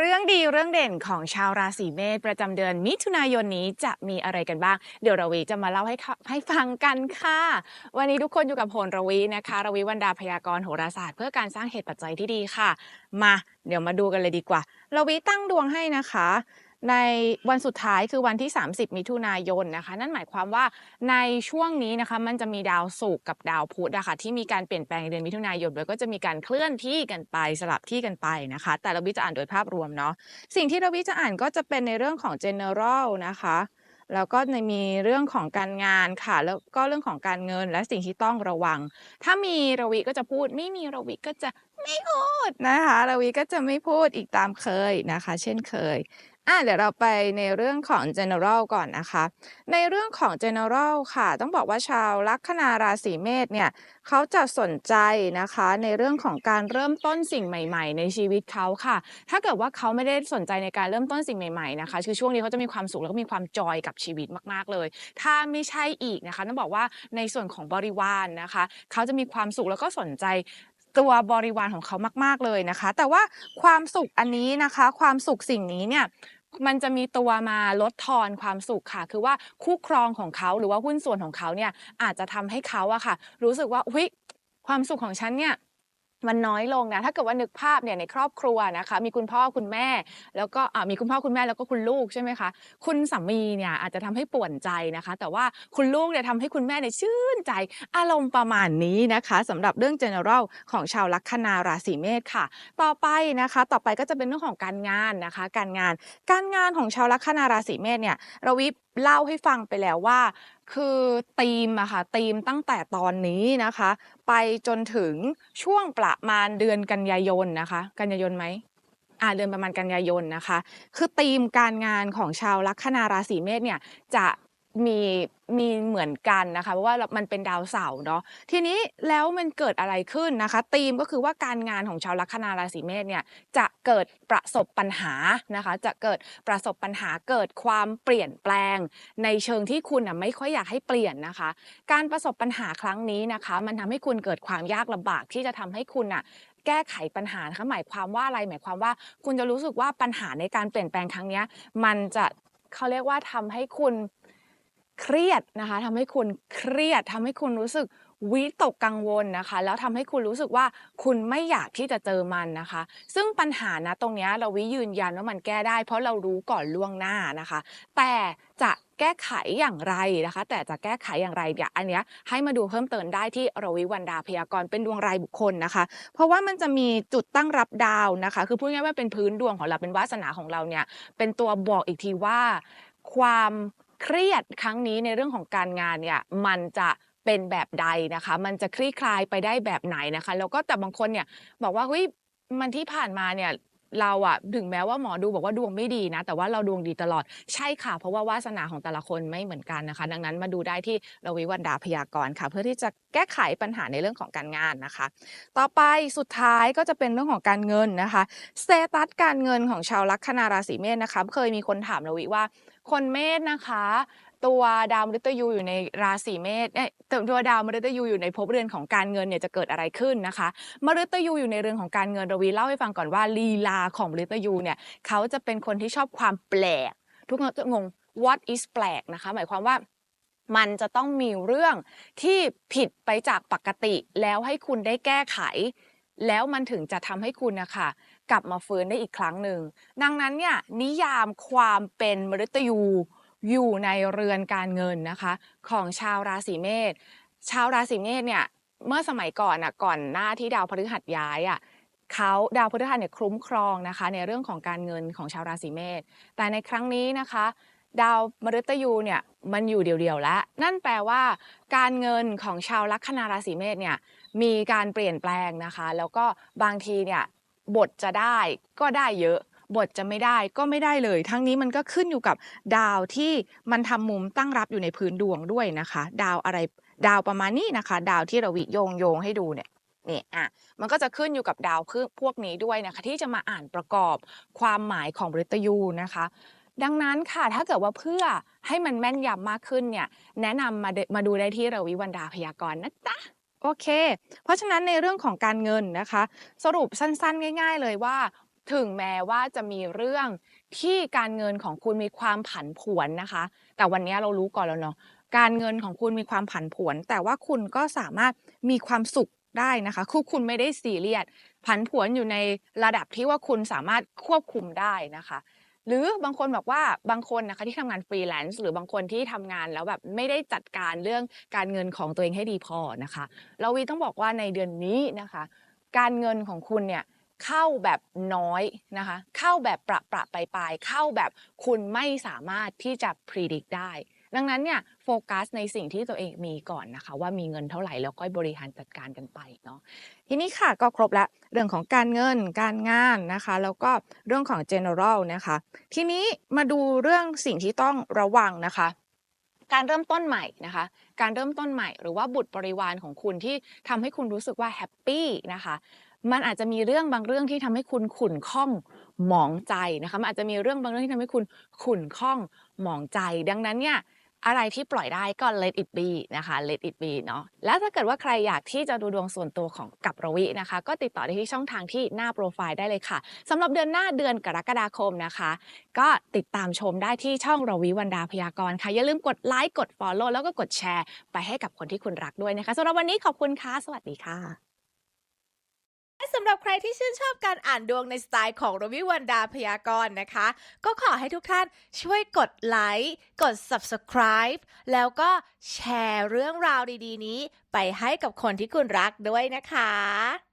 เรื่องดีเรื่องเด่นของชาวราศีเมษประจำเดือนมิถุนายนนี้จะมีอะไรกันบ้าง เดี๋ยวราวีจะมาเล่าให้ให้ฟังกันค่ะ วันนี้ทุกคนอยู่กับโหนราวีนะคะราวีวันดาพยากรณ์โหราศาสตร์ เพื่อการสร้างเหตุปัจจัยที่ดีค่ะ มา เดี๋ยวมาดูกันเลยดีกว่าราวีตั้งดวงให้นะคะ ในวันสุดท้ายคือวันที่ 30 มิถุนายนนะคะ นั่นหมายความว่าในช่วงนี้นะคะมันจะมีดาวศุกร์กับดาวพุธนะคะที่มีการเปลี่ยนแปลงในเดือนมิถุนายนแล้วก็จะมีการเคลื่อนที่กันไปสลับที่กันไปนะคะ แต่เราวิจะอ่านโดยภาพรวมเนาะสิ่งที่เราวิจะอ่านก็จะเป็นในเรื่องของ general นะคะแล้วก็ในมีเรื่องของการงานค่ะ แล้วก็เรื่องของการเงินและสิ่งที่ต้องระวัง ถ้ามีระวิก็จะพูด ไม่มีระวิก็จะไม่พูดนะคะระวิก็จะไม่พูดอีกตามเคยนะคะ เช่นเคย อะเดี๋ยวเราไปในเรื่องของ general ก่อนนะคะ ในเรื่องของ general ค่ะ ต้องบอกว่าชาวลัคนาราศีเมษเนี่ยเขาจะสนใจนะคะ ในเรื่องของการเริ่มต้นสิ่งใหม่ ๆ ในชีวิตเขาค่ะ ถ้าเกิดว่าเขาไม่ได้สนใจในการเริ่มต้นสิ่งใหม่ๆนะคะคือช่วงนี้เขาจะมีความสุขแล้วก็มีความจอยกับชีวิตมากๆเลย ถ้าไม่ใช่อีกนะคะต้องบอกว่าในส่วนของบริวารนนะคะ เขาจะมีความสุขแล้วก็สนใจตัวบริวารของเขามาก ๆเลยนะคะ แต่ว่าความสุขอันนี้นะคะ ความสุขสิ่งนี้เนี่ย มันจะมีตัวมาลดทอนความสุขค่ะ คือว่าคู่ครองของเขาหรือว่าหุ้นส่วนของเขาเนี่ยอาจจะทำให้เขาอะค่ะ รู้สึกว่าอุ้ยความสุขของฉันเนี่ย มันน้อยลงนะ ถ้าเกิดว่านึกภาพเนี่ยในครอบครัวนะคะ มีคุณพ่อคุณแม่ แล้วก็อ่ามีคุณพ่อคุณแม่แล้วก็คุณลูกใช่ไหมคะ คุณสามีเนี่ยอาจจะทำให้ป่วนใจนะคะ แต่ว่าคุณลูกเนี่ยทำให้คุณแม่เนี่ยชื่นใจ อารมณ์ประมาณนี้นะคะสำหรับเรื่อง general ของชาวลัคนาราศีเมษค่ะ ต่อไปนะคะ ต่อไปก็จะเป็นเรื่องของการงานนะคะ การงาน การงานของชาวลัคนาราศีเมษเนี่ยเราวิเล่าให้ฟังไปแล้วว่า คือธีมอะค่ะธีมตั้งแต่ตอนนี้นะคะ ไปจนถึงช่วงประมาณเดือนกันยายนนะคะ กันยายนไหมอ่าเดือนประมาณกันยายนนะคะ คือธีมการงานของชาวลัคนาราศีเมษเนี่ยจะ มีมีเหมือนกันนะคะเพราะว่ามันเป็นดาวเสาร์เนาะทีนี้แล้วมันเกิดอะไรขึ้นนะคะธีมก็คือว่าการงานของชาวลัคนาราศีเมษเนี่ยจะเกิดประสบปัญหานะคะจะเกิดประสบปัญหาเกิดความเปลี่ยนแปลง ในเชิงที่คุณอะไม่ค่อยอยากให้เปลี่ยนนะคะ การประสบปัญหาครั้งนี้นะคะ มันทำให้คุณเกิดความยากลำบากที่จะทำให้คุณอะแก้ไขปัญหานะคะหมายความว่าอะไรหมายความว่า คุณจะรู้สึกว่าปัญหาในการเปลี่ยนแปลงครั้งนี้มันจะเขาเรียกว่าทำให้คุณ เครียดนะคะทำให้คุณเครียดทำให้คุณรู้สึกวิตกกังวลนะคะ แล้วทำให้คุณรู้สึกว่าคุณไม่อยากที่จะเจอมันนะคะ ซึ่งปัญหานะตรงนี้เราวิยืนยันว่ามันแก้ได้ เพราะเรารู้ก่อนล่วงหน้านะคะ แต่จะแก้ไขอย่างไรนะคะ แต่จะแก้ไขอย่างไรเนี่ยอันเนี้ยให้มาดูเพิ่มเติมได้ที่รวิวันดาพยากรณ์เป็นดวงรายบุคคลนะคะ เพราะว่ามันจะมีจุดตั้งรับดาวนะคะ คือพูดง่ายๆว่าเป็นพื้นดวงของเราเป็นวาสนาของเราเนี่ยเป็นตัวบอกอีกทีว่าความ เครียดครั้งนี้ในเรื่องของการงานเนี่ยมันจะเป็นแบบใดนะคะ มันจะคลี่คลายไปได้แบบไหนนะคะ แล้วก็แต่บางคนเนี่ยบอกว่าเฮ้ยมันที่ผ่านมาเนี่ยเราอะถึงแม้ว่าหมอดูบอกว่าดวงไม่ดีนะ แต่ว่าเราดวงดีตลอดใช่ค่ะ เพราะว่าวาสนาของแต่ละคนไม่เหมือนกันนะคะ ดังนั้นมาดูได้ที่รวิวันดาพยากรณ์ค่ะ เพื่อที่จะแก้ไขปัญหาในเรื่องของการงานนะคะ ต่อไปสุดท้ายก็จะเป็นเรื่องของการเงินนะคะสเตตัสการเงินของชาวลัคนาราศีเมษนะคะเคยมีคนถามรวิว่า คนเมษนะคะ ตัวดาวมฤตยูอยู่ในราศีเมษเอ้ยตัวดาวมฤตยูอยู่ในภพเรือนของการเงินเนี่ยจะเกิดอะไรขึ้นนะคะมฤตยูอยู่ในเรือนของการเงินรวีเล่าให้ฟังก่อนว่าลีลาของมฤตยูเนี่ยเขาจะเป็นคนที่ชอบความแปลก ทุกคนจะงง what is แปลกนะคะ หมายความว่ามันจะต้องมีเรื่องที่ผิดไปจากปกติ แล้วให้คุณได้แก้ไข แล้วมันถึงจะทำให้คุณนะคะ กลับมาฟื้นได้อีกครั้งหนึ่ง ดังนั้นเนี่ยนิยามความเป็นมฤตยูอยู่ในเรือนการเงินนะคะ ของชาวราศีเมษชาวราศีเมษเนี่ยเมื่อสมัยก่อนอะก่อนหน้าที่ดาวพฤหัสย้ายอะเขาดาวพฤหัสเนี่ยคุ้มครองนะคะ ในเรื่องของการเงินของชาวราศีเมษแต่ในครั้งนี้นะคะ ดาวมฤตยูเนี่ยมันอยู่เดียวๆแล้ว นั่นแปลว่า การเงินของชาวลัคนาราศีเมษเนี่ยมีการเปลี่ยนแปลงนะคะ แล้วก็บางทีเนี่ย บทจะได้ก็ได้เยอะ บทจะไม่ได้ก็ไม่ได้เลย ทั้งนี้มันก็ขึ้นอยู่กับดาวที่มันทำมุมตั้งรับอยู่ในพื้นดวงด้วยนะคะ ดาวอะไรดาวประมาณนี้นะคะ ดาวที่เราวิโยงโยงให้ดูเนี่ยนี่อะมันก็จะขึ้นอยู่กับดาวคือพวกนี้ด้วยนะคะ ที่จะมาอ่านประกอบความหมายของบริตยูนะคะ ดังนั้นค่ะถ้าเกิดว่าเพื่อให้มันแม่นยำมากขึ้นเนี่ยแนะนำมาดมาดูได้ที่รวิวันดาพยากรณ์นะจ๊ะ เค เพราะฉะนั้นในเรื่องของการเงินนะคะ สรุปสั้นๆ ง่าย ๆ เลยว่า ถึงแม้ว่าจะมีเรื่องที่การเงินของคุณมีความผันผวนนะคะ แต่วันนี้เรารู้ก่อนแล้วเนาะการเงินของคุณมีความผันผวน แต่ว่าคุณก็สามารถมีความสุขได้นะคะคือคุณไม่ได้ซีเรียสผันผวนอยู่ในระดับที่ว่าคุณสามารถควบคุมได้นะคะ หรือบางคนบอกว่าบางคนนะคะที่ทำงานฟรีแลนซ์หรือบางคนที่ทำงานแล้วแบบไม่ได้จัดการเรื่องการเงินของตัวเองให้ดีพอนะคะเราวีต้องบอกว่าในเดือนนี้นะคะ การเงินของคุณเนี่ยเข้าแบบน้อยนะคะ เข้าแบบประประปลายปลายๆเข้าแบบคุณไม่สามารถที่จะพ redict ได้ ดังนั้นเนี่ยโฟกัสในสิ่งที่ตัวเองมีก่อนนะคะ ว่ามีเงินเท่าไหร่แล้วก็บริหารจัดการกันไปเนาะทีนี้ค่ะก็ครบแล้วเรื่องของการเงินการงานนะคะ แล้วก็เรื่องของ general นะคะ ทีนี้มาดูเรื่องสิ่งที่ต้องระวังนะคะ การเริ่มต้นใหม่นะคะการเริ่มต้นใหม่หรือว่าบุตรบริวารของคุณที่ทำให้คุณรู้สึกว่าแฮปปี้นะคะมันอาจจะมีเรื่องบางเรื่องที่ทำให้คุณขุ่นข้องหมองใจนะคะมันอาจจะมีเรื่องบางเรื่องที่ทำให้คุณขุ่นข้องหมองใจ ดังนั้นเนี่ย อะไรที่ปล่อยได้ก็ let it be นะคะ let it be เนาะแล้วถ้าเกิดว่าใครอยากที่จะดูดวงส่วนตัวของกับรวินะคะ ก็ติดต่อได้ที่ช่องทางที่หน้าโปรไฟล์ได้เลยค่ะสำหรับเดือนหน้าเดือนกรกฎาคมนะคะ ก็ติดตามชมได้ที่ช่องรวิวันดาพยากรณ์ค่ะอย่าลืมกดไลค์กด Follow แล้วก็กดแชร์ ไปให้กับคนที่คุณรักด้วยนะคะสำหรับวันนี้ขอบคุณค่ะสวัสดีค่ะ หรับใครที่ชื่นชอบการอ่านดวงในสไตล์ของรวิวันดาพยากรณ์นะคะ ก็ขอให้ทุกท่านช่วยกดไลค์กด subscribe แล้วก็แชร์เรื่องราวดีๆ นี้ ไปให้กับคนที่คุณรักด้วยนะคะ